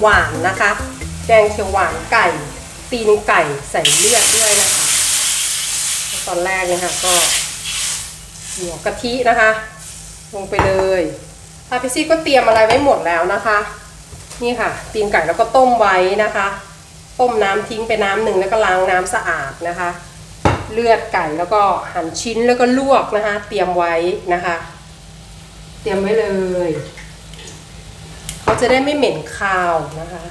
หวานนะคะ แกงเขียวหวานไก่ ตีนไก่ใส่เลือดด้วยนะคะตอนแรกนี่ยค่ะก็หัวกะทินะคะ ลงไปเลยพาพี่ซี่ก็เตรียมอะไรไว้หมดแล้วนะคะ นี่ค่ะ ตีนไก่แล้วก็ต้มไว้นะคะ ต้มน้ำทิ้งไปน้ำหนึ่งแล้วก็ล้างน้ำสะอาดนะคะ เลือดไก่แล้วก็หั่นชิ้นแล้วก็ลวกนะคะ เตรียมไว้นะคะ เตรียมไว้เลย เขาจะได้ไม่เหม็นคาวนะคะ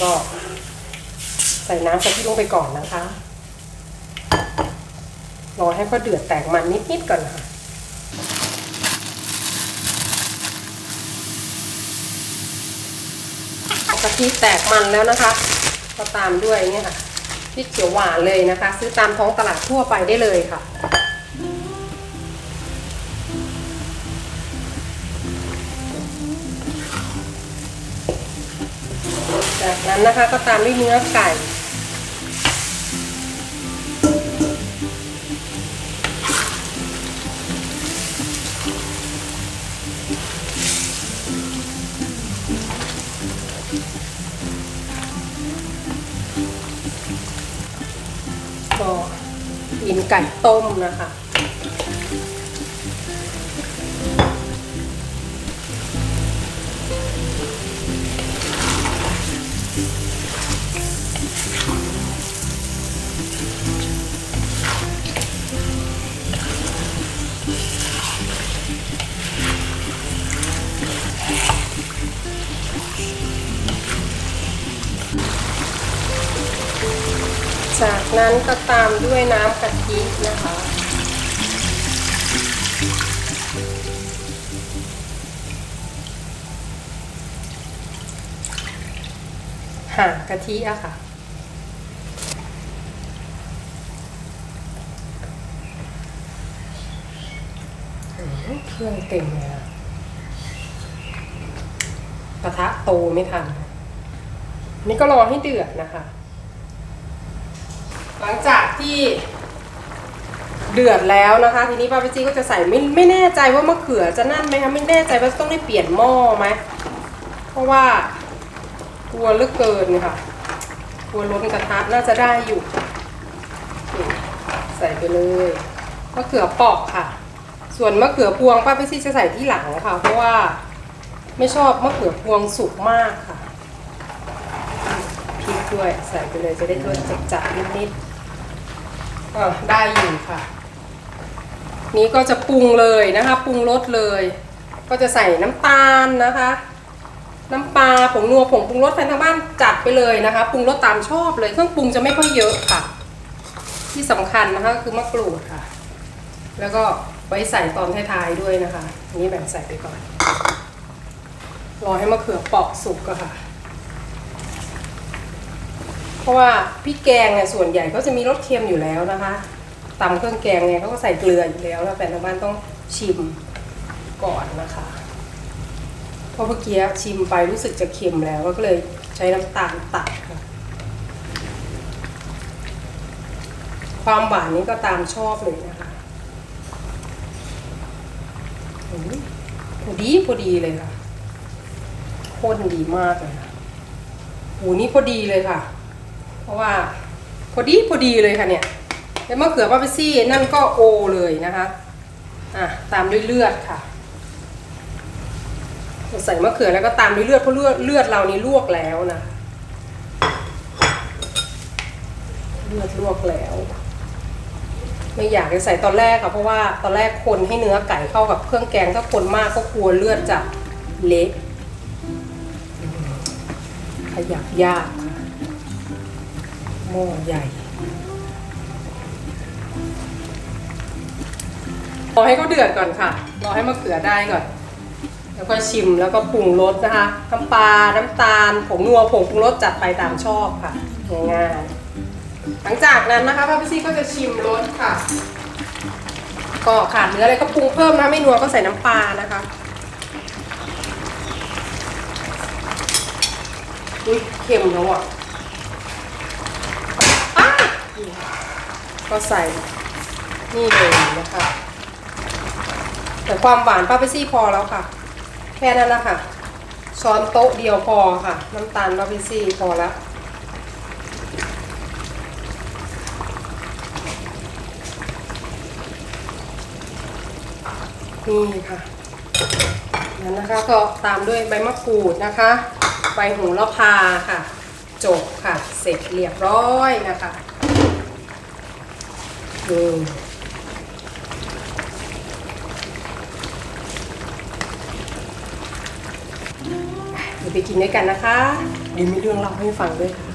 ก็ใส่น้ำกะทิลงไปก่อนนะคะรอให้เขาเดือดแตกมันนิดๆก่อนค่ะ กะทิแตกมันแล้วนะคะก็ตามด้วยเนี่ยค่ะพริกเขียวหวานเลยนะคะ ซื้อตามท้องตลาดทั่วไปได้เลยค่ะ นะคะ ก็ตามด้วยเนื้อไก่ก็กินไก่ต้มนะคะ ตามด้วยน้ำกะทินะคะ ห่างกะทิอะค่ะเครื่องเต็มเลยอะกระทะโตไม่ทัน นี่ก็รอให้เดือดนะคะ หลังจากที่เดือดแล้วนะคะ ทีนี้ป้าพิจีก็จะใส่ไม่ไม่แน่ใจว่ามะเขือจะนั่นไหมคะไม่แน่ใจว่าต้องได้เปลี่ยนหม้อไหมเพราะว่ากลัวเหลือเกินค่ะกลัวล้นกระทะน่าจะได้อยู่ ใส่ไปเลยมะเขือปอกค่ะ ส่วนมะเขือพวงป้าพิจีจะใส่ที่หลังค่ะ เพราะว่าไม่ชอบมะเขือพวงสุกมากค่ะพริกด้วยใส่ไปเลยจะได้รสจัดๆนิดๆ อะได้อยู่ค่ะ นี้ก็จะปรุงเลยนะคะปรุงรสเลย ก็จะใส่น้ำตาลนะคะ น้ำปลาผงนัวผงปรุงรสแฟนทางบ้านจัดไปเลยนะคะปรุงรสตามชอบเลยเครื่องปรุงจะไม่ค่อยเยอะค่ะ ที่สำคัญนะคะคือมะกรูดค่ะ แล้วก็ไว้ใส่ตอนท้ายๆด้วยนะคะ นี้แบ่งใส่ไปก่อนรอให้มะเขือเปอกสุกก็ค่ะ เพราะว่าพริกแกงเนี่ยส่วนใหญ่ก็จะมีรสเค็มอยู่แล้วนะคะตำเครื่องแกงเนี่ยเขาก็ใส่เกลืออยู่แล้วแล้วแฟนทางบ้านต้องชิมก่อนนะคะเพราะเมื่อกี้ชิมไปรู้สึกจะเค็มแล้วก็เลยใช้น้ำตาลตัดค่ะความหวานนี้ก็ตามชอบเลยนะคะพอดีพอดีเลยค่ะข้นดีมากเลยค่ะหูนี่พอดีเลยค่ะ เพราะว่าพอดีพอดีเลยค่ะเนี่ยแล้วมะเขือปาเปซี่นั่นก็โอเลยนะคะอะตามด้วยเลือดค่ะใส่มะเขือแล้วก็ตามด้วยเลือดเพราะเลือดเลือดเรานี่ลวกแล้วนะเลือดลวกแล้ว ไม่อยากจะใส่ตอนแรกค่ะเพราะว่าตอนแรกคนให้เนื้อไก่เข้ากับเครื่องแกงถ้าคนมากก็กลัวเลือดจะเละขยับยากค่ะ หม้อใหญ่รอให้เขาเดือดก่อนค่ะ รอให้มะเขือได้ก่อน แล้วก็ชิมแล้วก็ปรุงรสนะคะ น้ำปลา น้ำตาล ผงนัว ผงปรุงรสจัดไปตามชอบค่ะง่ายหลังจากนั้นนะคะป้าพี่ซี่ก็จะชิมรสค่ะ ก็ขาดเนื้ออะไรก็ปรุงเพิ่มนะไม่นัวก็ใส่น้ำปลานะคะ อุ้ยเค็มแล้วอะ ก็ใส่นี่เลยนะคะ แต่ความหวานป้าเปซี่พอแล้วค่ะ แค่นั้นนะคะช้อนโต๊ะเดียวพอค่ะ น้ำตาลป้าเปซี่พอแล้วนี่ค่ะนั้นนะคะก็ตามด้วยใบมะกรูดนะคะ ใบโหูละพาค่ะ จบค่ะ เสร็จเรียบร้อยนะคะ นี่เดี๋ยวไปกินด้วยกันนะคะ เดี๋ยวมีเรื่องเล่าให้ฟังด้วยค่ะ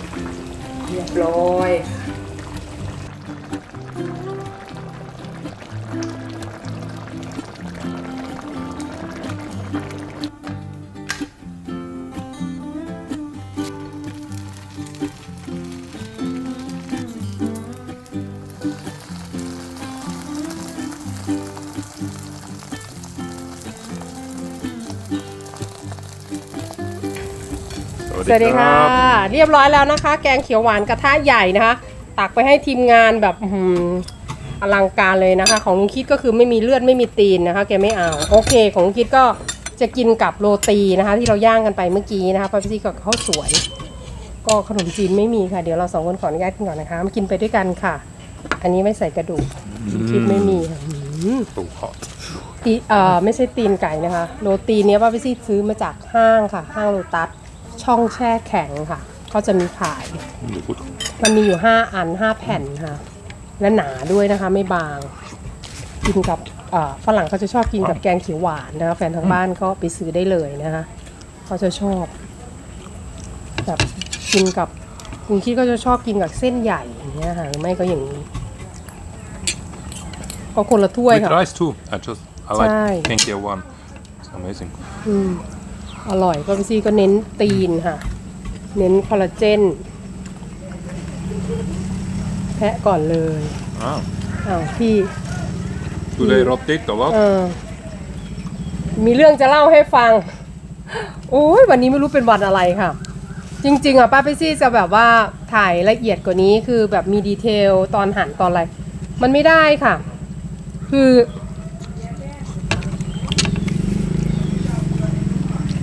เรียบร้อย สวัสดีค่ะ เรียบร้อยแล้วนะคะ แกงเขียวหวานกระทะใหญ่นะคะ ตักไปให้ทีมงานแบบอื้อหืออลังการเลยนะคะ ของลุงคิดก็คือไม่มีเลือดไม่มีตีนนะคะ แกไม่เอา โอเค ของลุงคิดก็จะกินกับโรตีนะคะ ที่เราย่างกันไปเมื่อกี้นะคะพาพี่กับข้าวสวย ก็ขนมจีนไม่มีค่ะ เดี๋ยวเราสองคนขออนุญาตกินก่อนนะคะมากินไปด้วยกันค่ะ อันนี้ไม่ใส่กระดูกลุงคิดไม่มีค่ะอื้อหือ Too hot. ตีเอ่อไม่ใช่ตีนไก่นะคะ โรตีเนี้ยป้าพี่ซี่ซื้อมาจากห้างค่ะ ห้างโลตัส ช่องแช่แข็งค่ะเขาจะมีขาย Det är gott. มันมีอยู่ 5 อัน 5 แผ่นค่ะ และหนาด้วยนะคะไม่บาง กินกับเอ่อฝรั่งเขาจะชอบกินกับแกงเขียวหวานนะคะแฟนทางบ้านก็ไปซื้อได้เลยนะคะเขาจะชอบแบบกินกับคุณคิดก็จะชอบกินกับเส้นใหญ่อย่างเงี้ยค่ะหรือไม่ก็อย่างนี้ก็คนละถ้วย With ค่ะ rice too. I just I like Chai. Kinky one. It's amazing. อืม อร่อยก็พี่ซี่ก็เน้นตีนค่ะ เน้นคอลลาเจน แพะก่อนเลย Ah. อ้าวพี่ Du det är råttigt och เอ vad? อมีเรื่องจะเล่าให้ฟัง โอ้ยวันนี้ไม่รู้เป็นวันอะไรค่ะ จริง ๆ อะป้าเปซี่จะแบบว่าถ่ายละเอียดกว่านี้คือแบบมีดีเทลตอนหั่นตอนอะไร มันไม่ได้ค่ะ คือ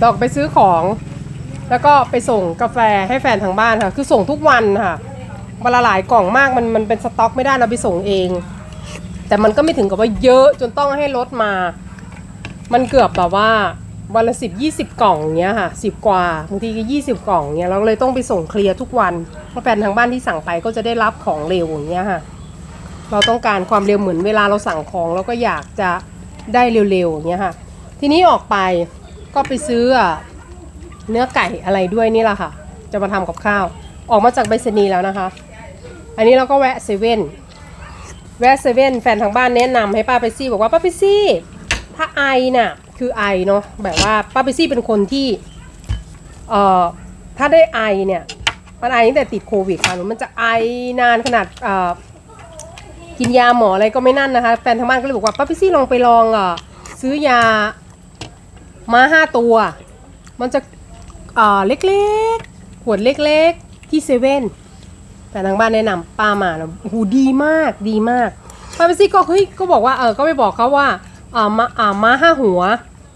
ตอกไปซื้อของ แล้วก็ไปส่งกาแฟให้แฟนทางบ้านค่ะ คือส่งทุกวันค่ะวันละหลายกล่องมากมันมันเป็นสต็อกไม่ได้เราไปส่งเอง แต่มันก็ไม่ถึงกับว่าเยอะจนต้องให้รถมา มันเกือบแบบว่าวันละสิบยี่สิบกล่องเงี้ยค่ะสิบกว่าบางทีก็ยี่สิบกล่องเงี้ยเราเลยต้องไปส่งเคลียร์ทุกวันเพราะแฟนทางบ้านที่สั่งไปก็จะได้รับของเร็วอย่างเงี้ยค่ะ เราต้องการความเร็วเหมือนเวลาเราสั่งของเราก็อยากจะได้เร็วๆอย่างเงี้ยค่ะ ทีนี้ออกไป ก็ไปซื้อเนื้อไก่อะไรด้วยนี่แหละค่ะ จะมาทำกับข้าว ออกมาจากใบสนีย์แล้วนะคะ อันนี้เราก็แวะเซเว่นแวะเซเว่นแฟนทางบ้านแนะนำให้ป้าไปซี่บอกว่าป้าไปซี่ ถ้าไอน่ะคือไอเนาะแบบว่าป้าไปซี่เป็นคนที่เอ่อถ้าได้ไอเนี่ยมันไอตั้งแต่ติดโควิดค่ะหนูมันจะไอนานขนาดเอ่อกินยาหมออะไรก็ไม่นั่นนะคะแฟนทางบ้านก็เลยบอกว่าป้าไปซี่ลองไปลองอ่อซื้อยา มาห้าตัว มันจะเอ่อเล็กๆ ขวดเล็กๆ ที่เซเว่นแต่ทางบ้านแนะนำป้ามาแล้วโอ้โหดีมากดีมากป้าเปซี่ก็เฮ้ยก็บอกว่าเออก็ไปบอกเขาว่าอ่ามาอ่าม้าห้าหัว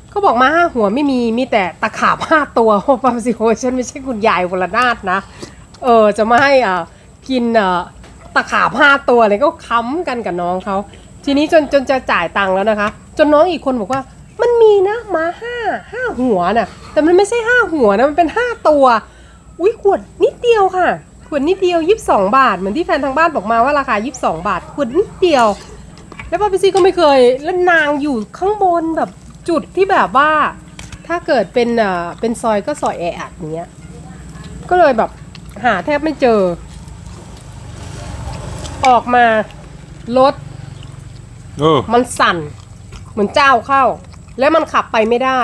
เขาบอกม้าห้าหัวไม่มีมีแต่ตะขาบห้าตัวโอ้ป้าเปซี่โอ้ยฉันไม่ใช่คุณยายวรนาถนะเออจะมาให้อ่ากินอ่าตะขาบห้าตัวเลยก็ค้ำกันกับน้องเขาทีนี้จนจนจะจ่ายตังค์แล้วนะคะ จนน้องอีกคนบอกว่า มันมีนะม้าห้าห้าหัวน่ะ แต่มันไม่ใช่ห้าหัวนะ มันเป็นห้าตัว อุ้ยขวดนิดเดียวค่ะ ขวดนิดเดียวยีิบสองบาท เหมือนที่แฟนทางบ้านบอกมาว่าราคายีิบสองบาท ขวดนิดเดียว แล้วป้าพิซี่ก็ไม่เคย แล้วนางอยู่ข้างบนแบบจุดที่แบบว่า ถ้าเกิดเป็นเอ่อเป็นซอยก็ซอยแออัดอย่างเงี้ย ก็เลยแบบหาแทบไม่เจอ ออกมารถ Oh. มันสั่น เหมือนเจ้าเข้า แล้วมันขับไปไม่ได้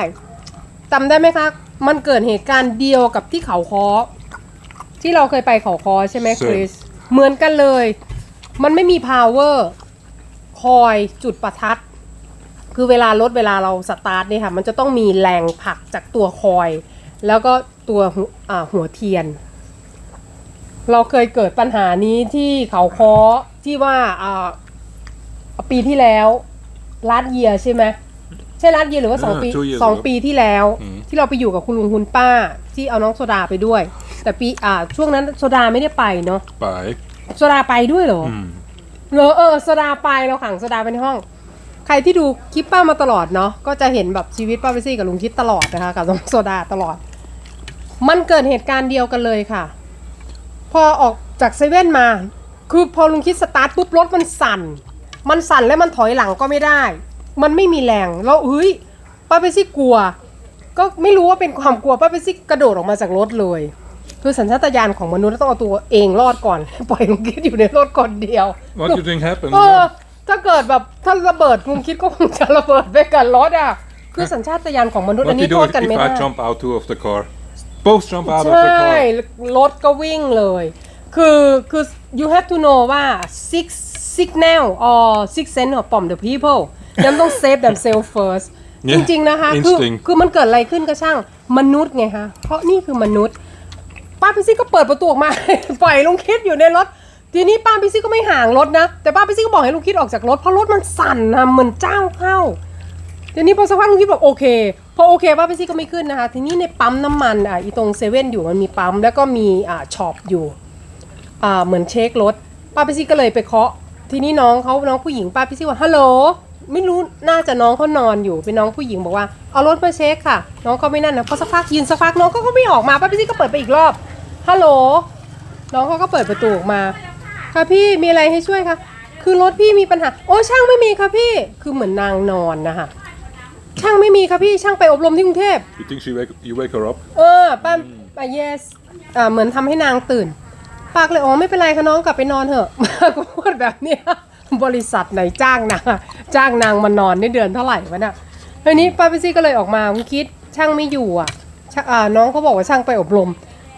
จำได้ไหมคะ มันเกิดเหตุการณ์เดียวกับที่เขาคอที่เราเคยไปเขาคอใช่ไหมคริสเหมือนกันเลย มันไม่มี power คอยจุดประทัด คือเวลารถเวลาเราสตาร์ทเนี่ยค่ะ มันจะต้องมีแรงผลักจากตัวคอย แล้วก็ตัวหัวอ่าหัวเทียน เราเคยเกิดปัญหานี้ที่เขาคอที่ว่าอ่าปีที่แล้วลาดเยียใช่ไหม ช่ลาดเยียหรือว่าสองเออปี two years สอง ago ปีที่แล้วอืมที่เราไปอยู่กับคุณลุงคุณป้า ที่เอาน้องโซดาไปด้วย แต่ปีอ่าช่วงนั้นโซดาไม่ได้ไปเนาะไปโซดาไปด้วยเหรอออืมเหรอเออโซดาไปเราขังโซดาไปในห้อง ใครที่ดูคลิปป้ามาตลอดเนาะก็จะเห็นแบบชีวิตป้าไปซี่กับลุงคิดตลอดนะคะกับน้องโซดาตลอด มันเกิดเหตุการณ์เดียวกันเลยค่ะ พอออกจากเซเว่นมา คือพอลุงคิดสตาร์ทปุ๊บรถมันสั่น มันสั่นแล้วมันถอยหลังก็ไม่ได้ มันไม่มีแรงแล้วเฮ้ยป้าไปซี่กลัว ก็ไม่รู้ว่าเป็นความกลัวป้าไปซี่กระโดดออกมาจากรถเลย คือสัญชาตญาณของมนุษย์ต้องเอาตัวเองรอดก่อน ปล่อยลุงคิดอยู่ในรถก่อนเดียว What do you think happened เออถ้าเกิดแบบถ้าระเบิดลุงคิดก็คงจะระเบิดไปกับรถอะคือสัญชาตญาณของมนุษย์ What อัน do นี้ you โท do ษกัน if ไม่ได้ I jump out of the car both jump out of ใช่ the car รถก็วิ่งเลย คือคือ you have to know ว่า six signal or six sense of from the people ยังต้อง save themselves first จ Yeah, ริง ๆ นะคะ คือ instinct คือมันเกิดอะไรขึ้นก็ช่างมนุษย์ไงคะเพราะนี่คือมนุษย์ ป้าพิซี่ก็เปิดประตูออกมา ปล่อยลุงคิดอยู่ในรถ ทีนี้ป้าพิซี่ก็ไม่ห่างรถนะ แต่ป้าพิซี่ก็บอกให้ลุงคิดออกจากรถ เพราะรถมันสั่นนะเหมือนเจ้าเข้า ทีนี้พอสักพักลุงคิดบอกโอเค พอโอเคป้าพิซี่ก็ไม่ขึ้นนะคะ ทีนี้ในปั๊มน้ำมันอะอีตรงเซเว่นอยู่มันมีปั๊มแล้วก็มีอ่าช็อปอยู่ อ่าเหมือนเช็ครถป้าพิซี่ก็เลยไปเคาะ ทีนี้น้องเขาน้องผู้หญิงป้าพิซี่ว่าฮัลโหล ไม่รู้น่าจะน้องเขานอนอยู่เป็นน้องผู้หญิงบอกว่าเอารถมาเช็คค่ะ น้องก็ไม่นั่นนะพอสักพักยืนสักพักน้องก็ก็ไม่ออกมาป้าพิซี่ก็เปิดไปอีกรอบฮัลโหลน้องเขาก็เปิดประตูออกมา ค่ะพี่มีอะไรให้ช่วยคะคือรถพี่มีปัญหา โอ้ช่างไม่มีค่ะพี่คือเหมือนนางนอนนะคะช่างไม่มีค่ะพี่ช่างไปอบรมที่กรุงเทพ you think she wake you wake her up เออป้าป้า yes อ่าเหมือนทำให้นางตื่นป้าก็เลยอ๋อไม่เป็นไรค่ะน้องกลับไปนอนเถอะป้าก็พูดแบบเนี้ย บริษัทไหนจ้างนางจ้างนางมานอนในเดือนเท่าไหร่วะน่ะทีนี้ป้าพิซี่ก็เลยออกมาคุณคิดช่างไม่อยู่อะช่างอ่าน้องเขาบอกว่าช่างไปอบรม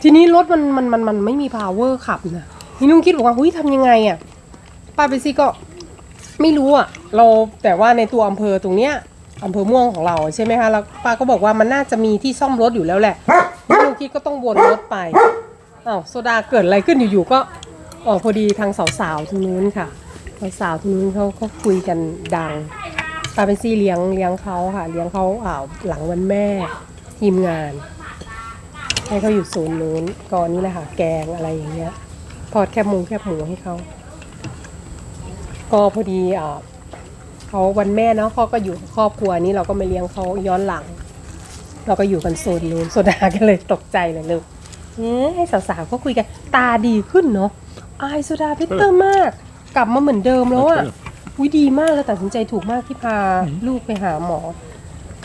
ทีนี้รถมันมันมันมันไม่มี power ขับนะนี่นุ้งคิดบอกว่าหุ้ยทำยังไงอะป้าพิซี่ก็ไม่รู้อะเราแต่ว่าในตัวอำเภอตรงเนี้ยอำเภอม่วงของเราใช่ไหมคะแล้วป้าก็บอกว่ามันน่าจะมีที่ซ่อมรถอยู่แล้วแหละพี่ลุงคิดก็ต้องวนรถไปอ้าวโซดาเกิดอะไรขึ้นอยู่ๆก็ออกพอดีทางสาวๆทางนู้นค่ะ สาวทางนู้นเขาเขาคุยกันดังปาเป็นซี่เลี้ยงเลี้ยงเขาค่ะ เลี้ยงเขาอ่าหลังวันแม่ทีมงาน ให้เขาอยู่ศูนย์นู้นก่อนนี้แหละค่ะแกงอะไรอย่างเงี้ยทอดแคบหมูแคบหมูให้เขาก็พอดีอ่าเขาวันแม่เนาะพ่อก็อยู่ครอบครัวนี้เราก็มาเลี้ยงเขาย้อนหลัง เราก็อยู่กันโซนนู้นโซดาก็เลยตกใจเลยลูกเอ๊ะให้สาวๆก็คุยกันตาดีขึ้นเนาะอายโซดาพชรเตอร์มาก กลับมาเหมือนเดิมแล้วอะอุ้ยดีมากแล้วตัดสินใจถูกมากที่พาลูกไปหาหมอ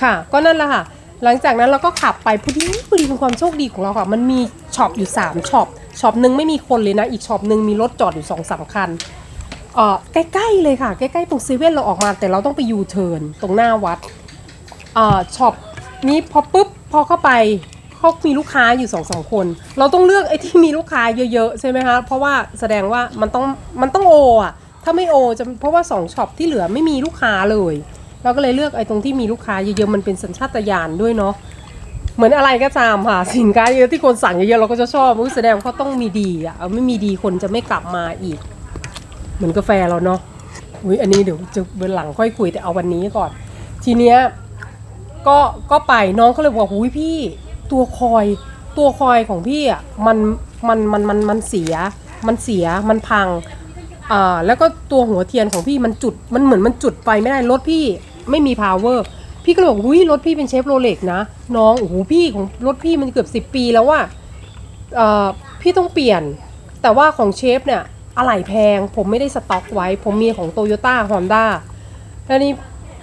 ค่ะ ก็นั่นแหละค่ะ หลังจากนั้นเราก็ขับไปพอดีพอดีเป็นความโชคดีของเราค่ะ มันมีช็อปอยู่3ช็อปช็อปหนึ่งไม่มีคนเลยนะ อีกช็อปหนึ่งมีรถจอดอยู่สองสามคันเอ่อใกล้ๆเลยค่ะ ใกล้ๆตรงเซเว่นเราออกมา แต่เราต้องไปยูเทิร์นตรงหน้าวัดเอ่อช็อปนี้พอปุ๊บพอเข้าไป เขามีลูกค้าอยู่สองสามคน เราต้องเลือกไอ้ที่มีลูกค้าเยอะๆใช่ไหมคะเพราะว่าแสดงว่ามันต้องมันต้องโออะถ้าไม่โอจะเพราะว่าสองช็อปที่เหลือไม่มีลูกค้าเลย เราก็เลยเลือกไอ้ตรงที่มีลูกค้าเยอะๆมันเป็นสัญชาตญาณด้วยเนาะเหมือนอะไรก็ตามค่ะสินค้าเยอะที่คนสั่งเยอะๆเราก็จะชอบแสดงว่าเขาต้องมีดีอะไม่มีดีคนจะไม่กลับมาอีก เหมือนกาแฟเราเนาะอุ้ยอันนี้เดี๋ยวจะวันหลังค่อยคุยแต่เอาวันนี้ก่อน ทีเนี้ยก็ก็ไปน้องก็เลยบอกว่าอุ้ยพี่ ตัวคอย ตัวคอยของพี่อะมันมันมันมันมันเสีย มันเสียมันพังอ่าแล้วก็ตัวหัวเทียนของพี่มันจุดมันเหมือนมันจุดไฟไม่ได้รถพี่ไม่มี power พี่ก็เลยบอกอุ้ยรถพี่เป็นเชฟโรเล็กนะ น้องโอ้โหพี่ของรถพี่มันเกือบสิบ10 ปีแล้วว่าเอ่อพี่ต้องเปลี่ยน แต่ว่าของเชฟเนี่ยอะไหล่แพง ผมไม่ได้สต็อกไว้ ผมมีของโตโยต้าฮอนด้าแล้วนี่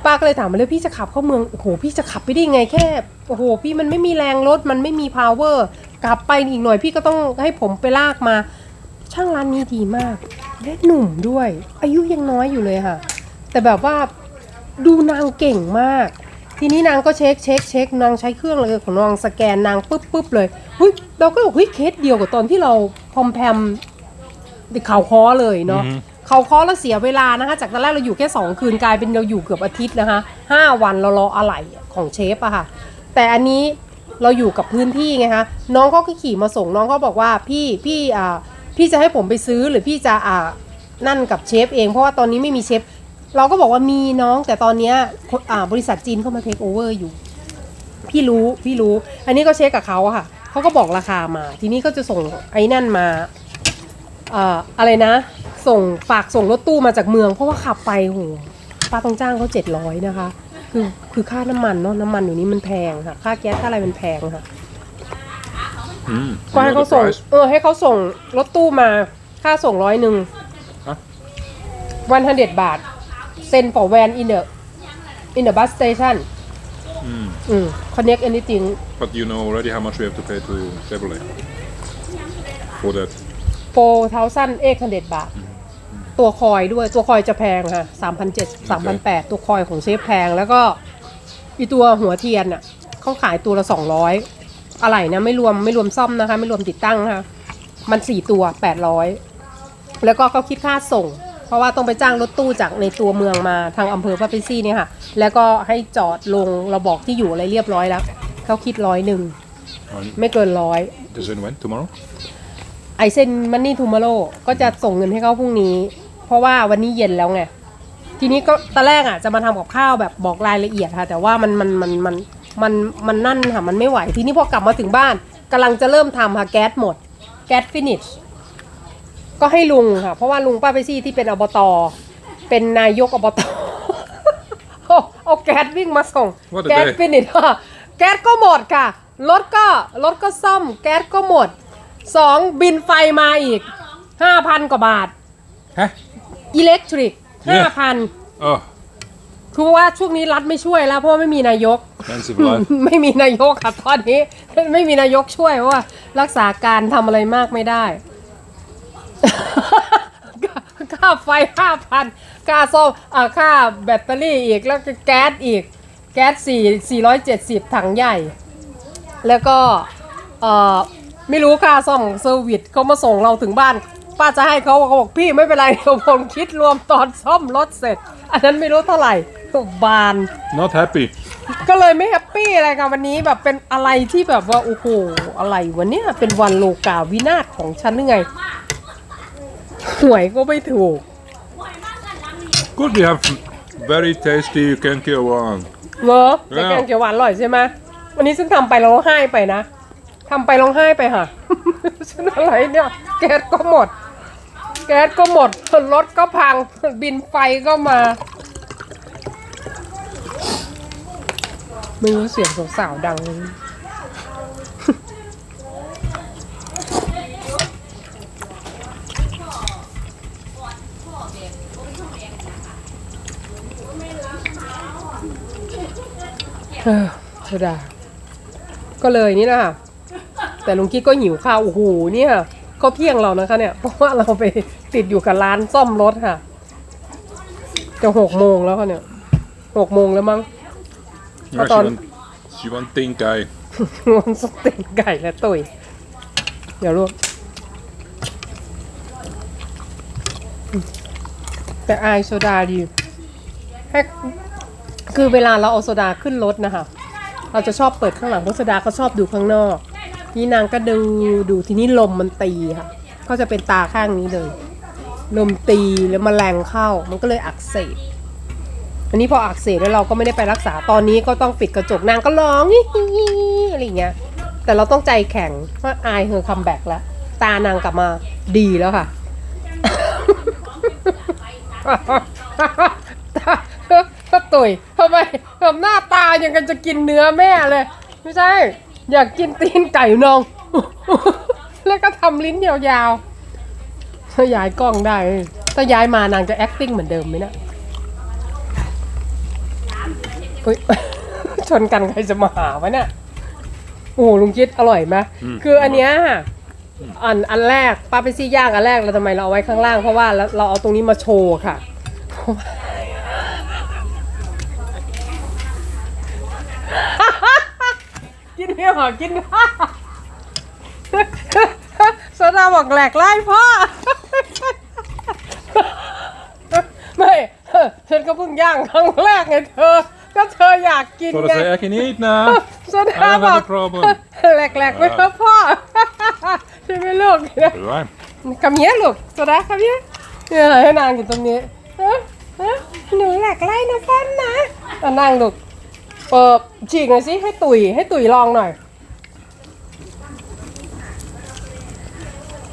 ป้าก็เลยถามมาเลยพี่จะขับเข้าเมือง โอ้โห พี่จะขับไปได้ไงแค่ โอ้โห พี่มันไม่มีแรงรถ มันไม่มี power กลับไปอีกหน่อยพี่ก็ต้องให้ผมไปลากมา ช่างร้านนี้ดีมาก และหนุ่มด้วย อายุยังน้อยอยู่เลยค่ะ แต่แบบว่าดูนางเก่งมาก ทีนี้นางก็เช็คเช็คเช็คนางใช้เครื่องเลยของนางสแกนนางปุ๊บปุ๊บเลยเฮ้ยเราก็บอกเฮ้ยเคสเดียวกับตอนที่เราพอมแพมเข่าคอเลยเนาะ เข่าคอแล้วเสียเวลานะคะ จากตอนแรกเราอยู่แค่ 2 คืนกลายเป็นเราอยู่เกือบอาทิตย์นะคะ5วันเรารออะไหล่ของเชฟอะค่ะ แต่อันนี้เราอยู่กับพื้นที่ไงคะน้องเขาก็ขี่มาส่งน้องเขาบอกว่าพี่พี่อ่าพี่จะให้ผมไปซื้อหรือพี่จะอ่านั่นกับเชฟเองเพราะว่าตอนนี้ไม่มีเชฟเราก็บอกว่ามีน้องแต่ตอนนี้บริษัทจีนเข้ามาเทคโอเวอร์อยู่ พี่รู้พี่รู้ อันนี้ก็เช็คกับเขาอะค่ะเขาก็บอกราคามา ทีนี้ก็จะส่งไอ้นั่นมาอ่ออะไรนะ ส่งฝากส่งรถตู้มาจากเมือง เพราะว่าขับไปโหป้าต้องจ้างเขาเจ็ดร้อยนะคะ คือคือค่าน้ำมันเนาะน้ำมันอยู่นี้มันแพงค่ะ ค่าแก๊สค่าอะไรมันแพงค่ะ Mm. ก็ให้ You know เขา the ส่ง price? เออ ให้เขาส่งรถตู้มา ค่าส่งร้อยหนึ่งฮะ วันฮันเดบาท เซ็น for van in the in the bus station Mm. อืม connect anything But you know already how much we have to pay to Chevrolet for that. 4,800 บาท ตัวคอยด้วยตัวคอยจะแพงค่ะ3,700 3,800ตัวคอยของเชฟแพงแล้วก็อีตัวหัวเทียนอะเขาขายตัวละ200อะไรนะไม่รวมไม่รวมซ่อมนะคะ ไม่รวมติดตั้งนะคะมัน4ตัว800แล้วก็เขาคิดค่าส่ง เพราะว่าต้องไปจ้างรถตู้จากในตัวเมืองมาทางอำเภอพระปิซี่เนี่ยค่ะ แล้วก็ให้จอดลงเราบอกที่อยู่อะไรเรียบร้อยแล้วเขาคิดร้อยหนึ่ง Oh, ไม่เกินร้อย Does it when? Tomorrow? ไอเซนมันนี่ทูมาโ o ก็จะส่งเงินให้เขาพรุ่งนี้ เพราะว่าวันนี้เย็นแล้วไงทีนี้ก็ตอนแรกอะจะมาทำกับข้าวแบบบอกรายละเอียดค่ะ แต่ว่ามันมันมันมันมันมันนั่นค่ะมันไม่ไหว ทีนี้พอกลับมาถึงบ้านกำลังจะเริ่มทำค่ะแก๊สหมด แก๊สฟินิชก็ให้ลุงค่ะ เพราะว่าลุงป้าไปซี่ที่เป็นอบตเป็นนายกอบตเอาเอาแก๊สวิ่งมาส่ง What a แก๊ส day ฟินิชค่ะแก๊สก็หมดค่ะรถก็รถก็ซ่อม แก๊สก็หมดสองบินไฟมาอีกห้าพันกว่าบาท Huh? อิเล็กทริกเนี่ห้าย พัน Oh, คือว่าช่วงนี้รัฐไม่ช่วยแล้วเพราะว่าไม่มีนายก expensive life. ไม่มีนายกค่ะตอนนี้ ไม่มีนายกช่วยเพราะว่า รักษาการทำอะไรมากไม่ได้ ค่าไฟห้าพันค่าซ่อมอ่าค่าแบตเตอรี่อีกแล้วก็แก๊สอีก แก๊สสี่สี่ร้อยเจ็ดสิบถังใหญ่ แล้วก็เอ่อไม่รู้ค่าซ่อมเซอร์วิสเขามาส่งเราถึงบ้าน ป้าจะให้เขาเขาบอกพี่ไม่เป็นไรเดี๋ยวผมคิดรวมตอนซ่อมรถเสร็จ อันนั้นไม่รู้เท่าไหร่บาน Not happy. ก็เลยไม่แฮปปี้อะไรค่ะวันนี้แบบเป็นอะไรที่แบบว่าโอ้โหอะไรวันนี้เป็นวันโลกาวินาศของฉันหรือไงหวยก็ไม่ถูก Good, we have very tasty kenki one. เหรอแต่แกงเขียวหวานอร่อยใช่ไหมวันนี้ฉันทำไปแล้วร้องไห้ไปนะทำไปร้องไห้ไปค่ะ ฉันอะไรเนี่ย แก๊สก็หมด แก๊สก็หมด รถก็พัง บินไฟก็มา ไม่รู้เสียงสาวๆดังเออเธอดา ก็เลยนี่แหละค่ะแต่ลุงกิ๊กก็หิวข้าว โอ้โห เนี่ย ก็เที่ยงเรานะคะเนี่ย เพราะว่าเราไป ติดอยู่กับร้านซ่อมรถค่ะ จะหกโมงแล้วค่ะเนี่ยหกโมงแล้วมั้ง Yeah, she on. want, she want think guy. มันสเต็กไก่และตุยเดี๋ยวลูกแต่อายโซดาดีให้คือเวลาเราเอาโซดาขึ้นรถนะคะ เราจะชอบเปิดข้างหลังเพราะโซดาเขาชอบดูข้างนอก นี่นางก็ดูดูทีนี้ลมมันตีค่ะ ก็จะเป็นตาข้างนี้เลย ลมตีแล้วมแมลงเข้า มันก็เลยอักเสบอันนี้พออักเสบแล้วเราก็ไม่ได้ไปรักษาตอนนี้ก็ต้องปิดกระจกนางก็ร้องอะไรเงี้ย แต่เราต้องใจแข็งว่าอายเฮอคัมแบ็กแล้ว ตานางกลับมาดีแล้วค่ะก็ตุยทำไมแบบหน้าตาอยังกันจะกินเนื้อแม่เลย ไม่ใช่ อยากกินตีนไก่นอง แล้วก็ทำลิ้นยาวๆ ถ้าย้ายกล้องได้ ถ้าย้ายมานางจะ acting เหมือนเดิมไหมเนะอุ๊ย ชนกันใครจะมาหาวะเนี่ย โอ้โหลุงคิดอร่อยไหมคืออันเนี้ยค่ะอันอันแรกป้าไปซี่ย่างอันแรกเราทำไมเราเอาไว้ข้างล่างเพราะว่าเราเราเอาตรงนี้มาโชว์ค่ะ กินไม่หอกินโซดาบอกแหลกไล่พ่อ ไม่ฉันก็เพิ่งย่างครั้งแรกไงเธอ ก็เธออยากกิน So ไง they say I can eat now. โซดา I don't บอ have ก a problem. แหลกๆไว้เถอะพ่อใช่ไหมลูก Right. คำเนี้ยลูกโซดาคำเนี้ยเนี่ยให้นางอยู่ตรงนี้ฮะฮะหนูอะนั่งลูกเปิบฉีกหน่อยสิให้ตุ๋ยให้ตุ๋ยลองหน่อย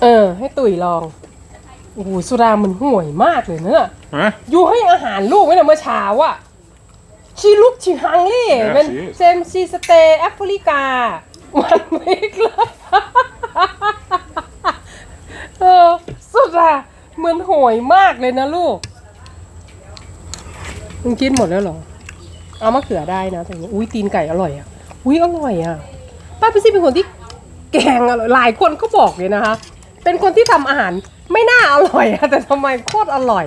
เออ ให้ตุ๋ยลอง โอ้โหสุดามันห่วยมากเลยเนอะ Huh? อยู่ให้อาหารลูกไว้เนี่ยเมื่อเช้าอะชีลุกชีฮังลี่ Yeah, เป็น she is. เซมซีสเตย์แอฟริกา วันวิกเลย เออสุดอะเหมือนโหวยมากเลยนะลูก มึงกินหมดแล้วเหรอ เอามะเขือได้นะตรงนี้อุ้ยตีนไก่อร่อยอะ อุ้ยอร่อยอะ ป้าพี่ซี่เป็นคนที่แกงอร่อยหลายคนก็บอกเลยนะคะ เป็นคนที่ทำอาหาร ไม่น่าอร่อยอะแต่ทำไมโคตรอร่อย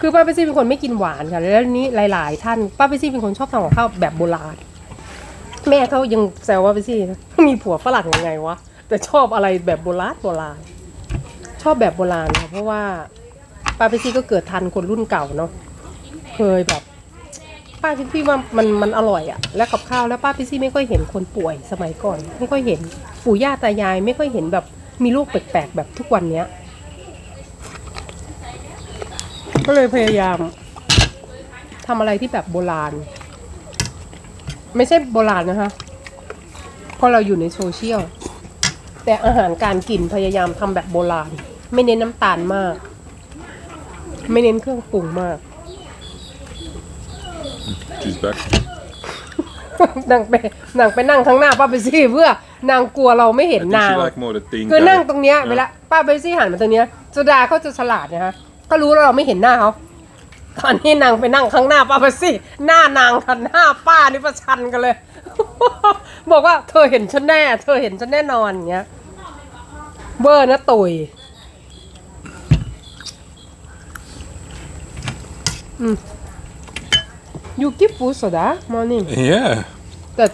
คือป้าพี่ซี่เป็นคนไม่กินหวานค่ะแล้วนี้หลาย ๆ ท่านป้าพี่ซี่เป็นคนชอบทำกับข้าวแบบโบราณแม่เขายังแซวว่าพี่ซี่นะมีผัวฝรั่งยังไงวะแต่ชอบอะไรแบบโบราณโบราณชอบแบบโบราณค่ะเพราะว่าป้าพี่ซี่ก็เกิดทันคนรุ่นเก่าเนาะเคยแบบป้าพี่ซี่ว่ามันมันอร่อยอะแล้วกับข้าวแล้วป้าพี่ซี่ไม่ค่อยเห็นคนป่วยสมัยก่อน ไม่ค่อยเห็นปู่ย่าตายาย ไม่ค่อยเห็นแบบมีลูกแปลกๆแบบทุกวันเนี้ย ก็เลยพยายามทำอะไรที่แบบโบราณ ไม่ใช่โบราณนะคะเพราะเราอยู่ในโซเชียล แต่อาหารการกินพยายามทำแบบโบราณ ไม่เน้นน้ำตาลมาก ไม่เน้นเครื่องปรุงมาก She's back. นางไปนางไปนั่งข้างหน้าป้าไปซี่เพื่อนางกลัวเราไม่เห็น I think นาง she like more the thing. คือนั่งตรงเนี้ยเวลาป้าไปซี่หันมาตรงเนี้ยสุดาเขาจะฉลาดนะฮะ ก็รู้แล้วเราไม่เห็นหน้าเขาตอนนี้นางไปนั่งข้างหน้าป้าไปซี่หน้านางกับหน้าป้านี่ประชันกันเลย บอกว่าเธอเห็นฉันแน่ เธอเห็นฉันแน่นอนอย่างเงี้ยเบอร์นะตุยอืม ยูกิฟูสดามอร์นิ่ง Yeah. แต่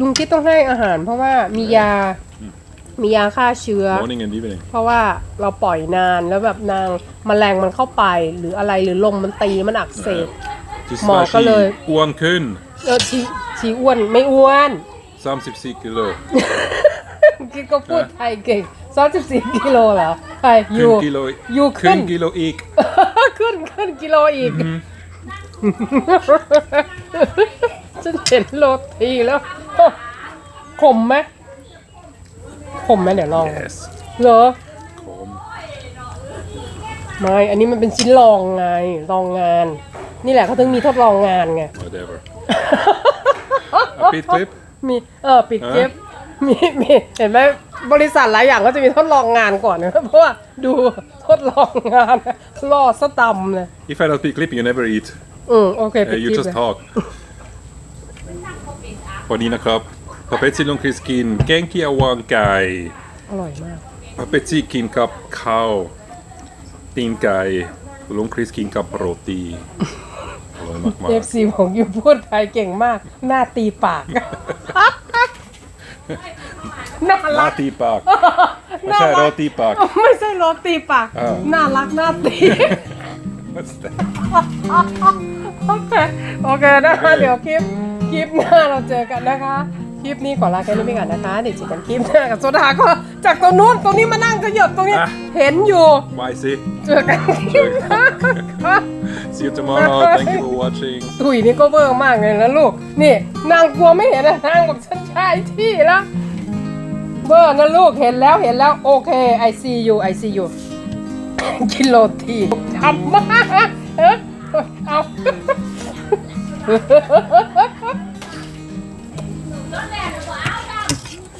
ลุงคิดต้องให้อาหารเพราะว่ามียา มียาฆ่าเชื้อ Morning and evening. เพราะว่าเราปล่อยนานแล้วแบบนางมแมลงมันเข้าไป หรืออะไรหรือลมมันตีมันอักเสบ Just Mà like có lời. she Uan Kun. เออชีชีอ้วนไม่อ้วน 34 kilo. คิดก็พูดไทยเก่งสามสิบสี่กิโลเหรอไอ้ยู Kun kilo. ยูขึ้น Kun kilo ik. ขึ้นขึ้นกิโลอีก ฉันเห็นโรตีแล้วขมไหม ขมไหมเดี๋ยวลอง Yes. เหรอ Kom. ไม่อันนี้มันเป็นชิ้นลองไงลองงาน นี่แหละเขาถึงมีทดลองงานไง Whatever. A pit clip. มีเออปิดเก็บมีมีเห็นไหมบริษัทหลายอย่างก็จะมีทดลองงานก่อนนะเพราะว่าดูทดลองงานล่อสะตำเลย If I don't pit clip, you never eat. อืมโอเค Uh, ปิด you คลิป just เลย talk. วันนี้นะครับ พระเป็ดซี่ลงคริสกินแกงเขียวหวานไก่อร่อยมากพระเป็ดซี่กินกับข้าวตีนไก่ลุงคริสกินกับโรตีอร่อยมากเอฟซีของยูพูดไทยเก่งมาก หน้าตีปาก น่าๆหน้ารักตีปากไม่ใช่โรตีปาก ไม่ใช่โรตีปาก อ่า น่ารักน่าตี What's that? โอเค โอเคนะคะ เดี๋ยวคลิป คลิปหน้าเราเจอกันนะคะ คลิปนี้ขอลาแค่นี้ไปก่อนนะคะเดี๋ยวเจอกันคลิปหน้ากับโซดาก็จากตรงนู้นตรงนี้มานั่งขยับตรงนี้ อะ เห็นอยู่ Why see? เจอกันคลิปหน้าค่ะ See you tomorrow. Thank you for watching. ตุ๋ยนี่ก็เวอร์มากเลยนะลูก นี่นางกลัวไม่เห็นนะนางบอกฉันใช่ที่แล้วเวอร์นะลูกเห็นแล้วเห็นแล้วโอเค I see you I see you กินโรตีทำมากเอ้ยเอา